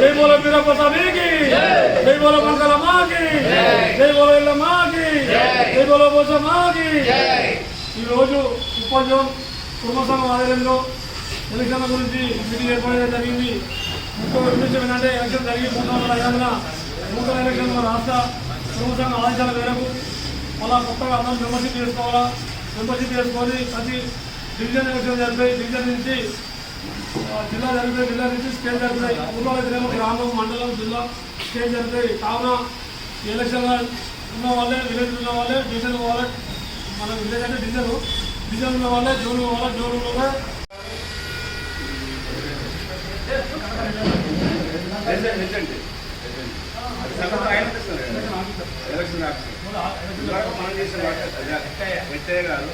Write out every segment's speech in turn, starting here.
జై బోలో వీరప్రసాదీకి జై. బోలో మంగళ మాకి. జై. బోలో ఇళ్ళ మాకి. జై. బోలో బోస మాకి. ఈరోజు ఉపాధ్యాయం కుటుంబ సంఘం ఆధ్వర్యంలో ఎలక్షన్ల గురించి మీటింగ్ ఏర్పాటు జరిగింది. ముఖ్య ఉద్దేశం ఏంటంటే ఎలక్షన్ జరిగి మూడు వందల ఐదున నూతన ఎలక్షన్ మన రాష్ట్ర కుటుంబ సంఘం ఆదేశాల మేరకు మళ్ళా కొత్తగా అందరూ మెంబర్షిప్ చేసుకోవాలా? మెంబర్షిప్ చేసుకొని ప్రతి డివిజన్ ఎలక్షన్ జరిపాయి డివిజన్ నుంచి జిల్లా జరిపాయి జిల్లా నుంచి స్టేట్ జరిపాయి ఊళ్ళో అయితేనేమో గ్రామం మండలం జిల్లా స్టేట్ జరిపాయి కావున ఈ ఎలక్షన్లో ఉన్న వాళ్ళే విలేజ్ ఉన్న వాళ్ళే డివిజన్ వాళ్ళే మన విలేజ్ అంటే డివిజన్ డివిజన్ ఉన్న వాళ్ళే జోన్ వాళ్ళే జోన్ ఉన్న వాళ్ళే. Election officer. మనం చేసిన పెట్టే కాదు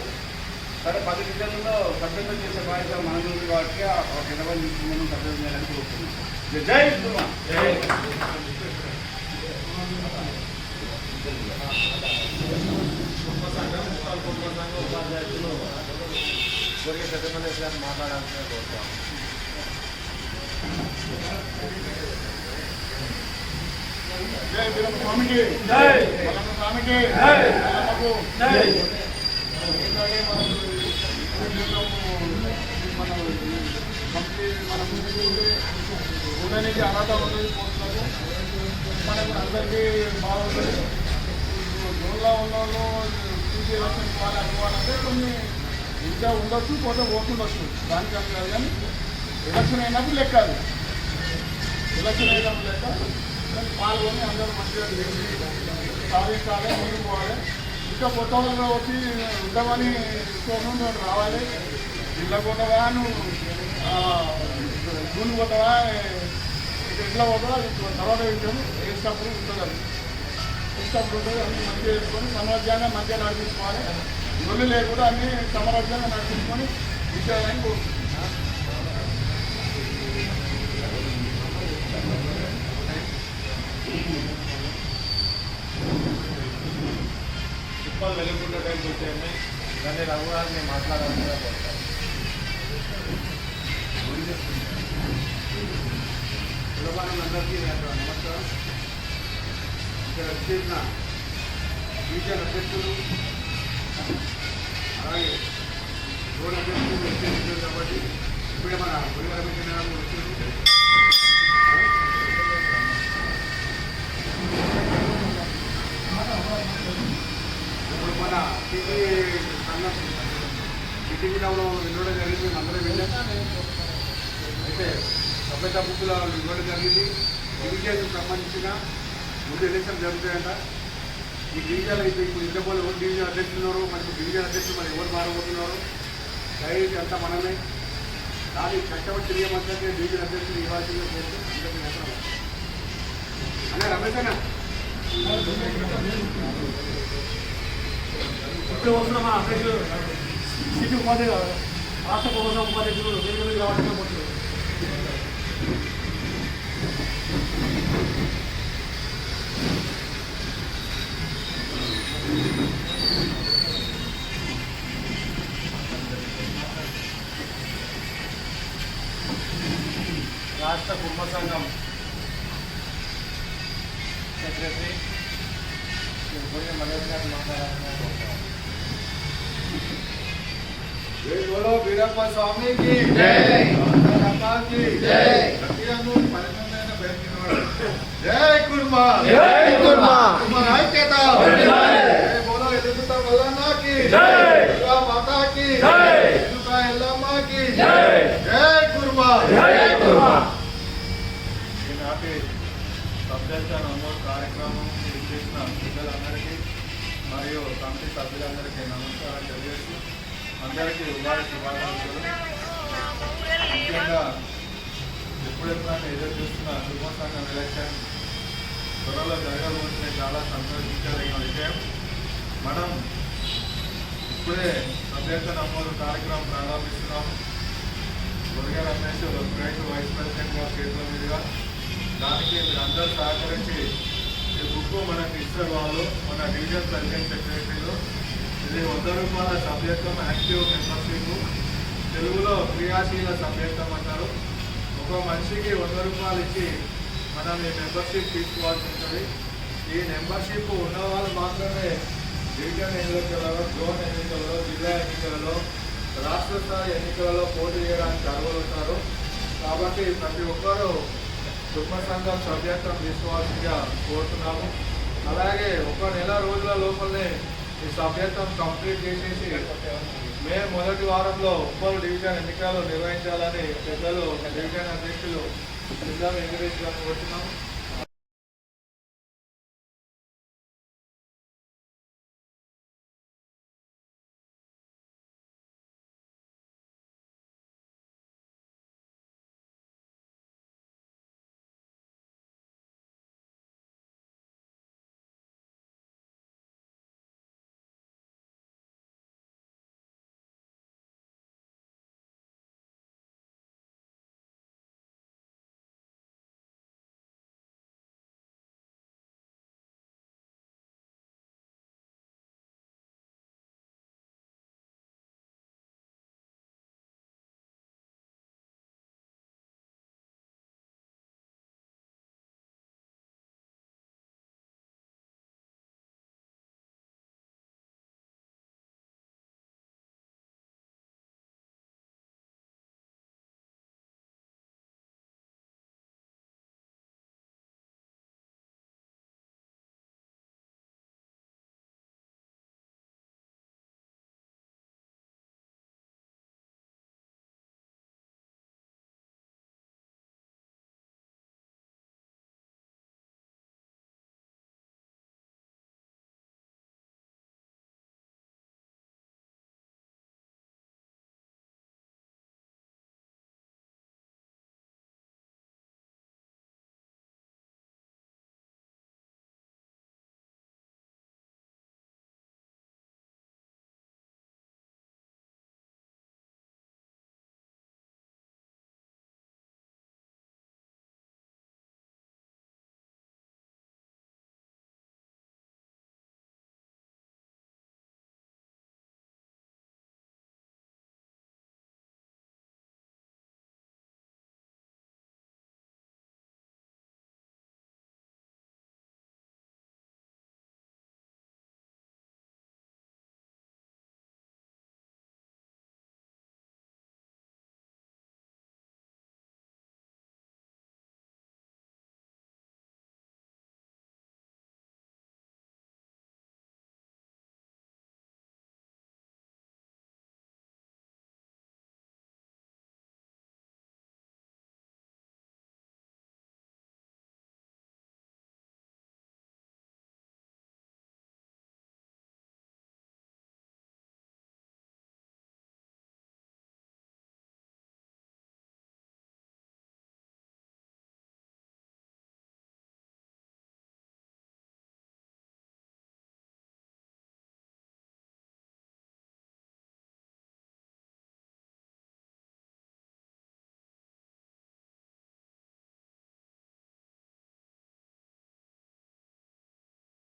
సరే పది డివిజన్లలో సభ్యత్వం చేసే బాధ్యత మన ఉంది కాబట్టి ఒక ఇరవై మనం సభ్యత్వం చేయాలని కోరుతున్నాం జై కుర్మా జై వీరప్ప స్వామికి జై మల్లన్న స్వామికి. జై. మల్లన్నకు. జై. ఎందుకంటే మనకు మనం కంపెనీ మన ముందు ఉండడానికి అర్హత ఉన్నది పోతున్నారు మనకు అందరికీ బాగుంటుంది. జోన్లో ఉన్న టీసీ ఎలక్షన్ వాళ్ళు అనుకోవాలంటే కొన్ని ఇంకా ఉండొచ్చు పోతే పోతుండొచ్చు. దానికి అని కాదు కానీ ఎలక్షన్ అయినప్పుడు లెక్క అది. ఎలక్షన్ అయినప్పుడు లెక్క. పాల్గొని అందరూ మంచిగా చేసి సాధించాలి ముందుకు పోవాలి ఇంకా కొత్త వాళ్ళు వచ్చి ఉండమని కోరుకుంటూ రావాలి. ఇళ్ళ పోతావా నువ్వు గుండు పోతావా ఇట్లా పోతావా తర్వాత విషయం వేసినప్పుడు ఉంటుంది అది వేసినప్పుడు ఉంటుంది అన్ని మంచిగా చేసుకొని సమరాజ్యాన్ని మంచిగా నడిపించుకోవాలి ఇవన్నీ లేకుండా అన్ని సమరాజ్యాన్ని నడిపించుకొని విషయాలని కోరుకుంటున్నాను తిప్పలు వెలుగుండే టైంకి వచ్చాయని దాన్ని రఘురాజుని మాట్లాడాలని కోరుతాను అందరికీ నమస్కారం. ఇక్కడ వచ్చేసిన బీజేపీ అధ్యక్షులు అలాగే రోడ్ అధ్యక్షులు వచ్చేసారు కాబట్టి ఇప్పుడే మన గురిగారు పెట్టిన వచ్చారు ఇప్పుడు మన టీవీ సంఘం మీటింగ్ టౌన్లో వెళ్ళడం జరిగింది మేము అందరం వెళ్ళాం అయితే పెద్ద బుక్కులు ఇవ్వడం జరిగింది. డివిజన్కి సంబంధించిన ముందు ఎలక్షన్ జరుగుతాయంట. ఈ డివిజన్ అయితే ఇప్పుడు ఇంతపోలు ఎవరు డివిజన్ అధ్యక్షులు ఉన్నారు మనకి డివిజన్ అధ్యక్షులు మరి ఎవరు మారబోతున్నారు దయచేసి అంతా మనమే. దాన్ని కష్టపడి తిరిగేమంటే డివిజన్ అధ్యక్షులు ఇవ్వాల్సిందే కోరుతూ అందరికీ అవసరం అనే రమేష్ అన్న ఇప్పుడు వస్తున్న మా అధ్యక్షులు సిటీ ఉపాధి రాష్ట్ర ప్రభుత్వ ఉపాధ్యక్షులు వేరు వేరు కావాల్సిన పోతున్నారు రాష్ట్ర కుటుంబ సంఘం సెక్రటరీ శ్రీ బొయ్య మల్లేష్ గారు మాట్లాడాలని కోరుతాను జై బోలో వీరప్ప స్వామికి జై. కుర్మా. కుర్మా ఐక్యత. బోలో ఎదుగుతా మల్లన్నకి మాతాకి. ఎల్లమ్మకి. జై. కుర్మా జై కుర్మా ఈనాటి సభ్యత నమోదు కార్యక్రమం చేసిన పిల్లలందరికీ మరియు కమిటీ సభ్యులందరికీ నమస్కారం తెలియజేస్తూ అందరికీ ఉగాది శుభాకాంక్షలు. ముఖ్యంగా ఎప్పుడెప్పుడైనా ఎదురు చూస్తున్న శుభ సంఘం ఎలక్షన్ త్వరలో జరగబోతున్న చాలా సంతోషించదగిన విషయం. మనం ఇప్పుడే అభ్యర్థ నమోదు కార్యక్రమం ప్రారంభిస్తున్నాం. దుర్గా రమేష్ ప్రైవేట్ వైస్ ప్రెసిడెంట్గా చేతుల మీదుగా. దానికి మీరు సహకరించి ఈ బుక్ మనకు ఇస్తారు వాళ్ళు మన డివిజన్ ప్రెసిడెంట్ సెక్రటరీలు. ఇది వంద రూపాయల సభ్యత్వం యాక్టివ్ మెంబర్షిప్. తెలుగులో క్రియాశీల సభ్యత్వం అంటారు. ఒక మనిషికి వంద రూపాయలు ఇచ్చి మనం ఈ మెంబర్షిప్ తీసుకోవాల్సి ఉంటుంది ఈ మెంబర్షిప్ ఉన్న వాళ్ళు మాత్రమే డివిజన్ ఎన్నికలలో జోన్ ఎన్నికలలో జిల్లా ఎన్నికలలో రాష్ట్ర స్థాయి ఎన్నికలలో పోటీ చేయడానికి అర్హులుంటారు కాబట్టి ప్రతి ఒక్కరూ కుటుంబ సంఘం సభ్యత్వం తీసుకోవాల్సిందిగా కోరుతున్నాము. అలాగే ఒక నెల రోజుల లోపలనే ఈ సభ్యత్వం కంప్లీట్ చేసేసి మే మొదటి వారంలో ఉప్పల్ డివిజన్ ఎన్నికలు నిర్వహించాలని పెద్దలు డివిజన్ అధ్యక్షులు సిద్ధం వెంకటేష్ గారిని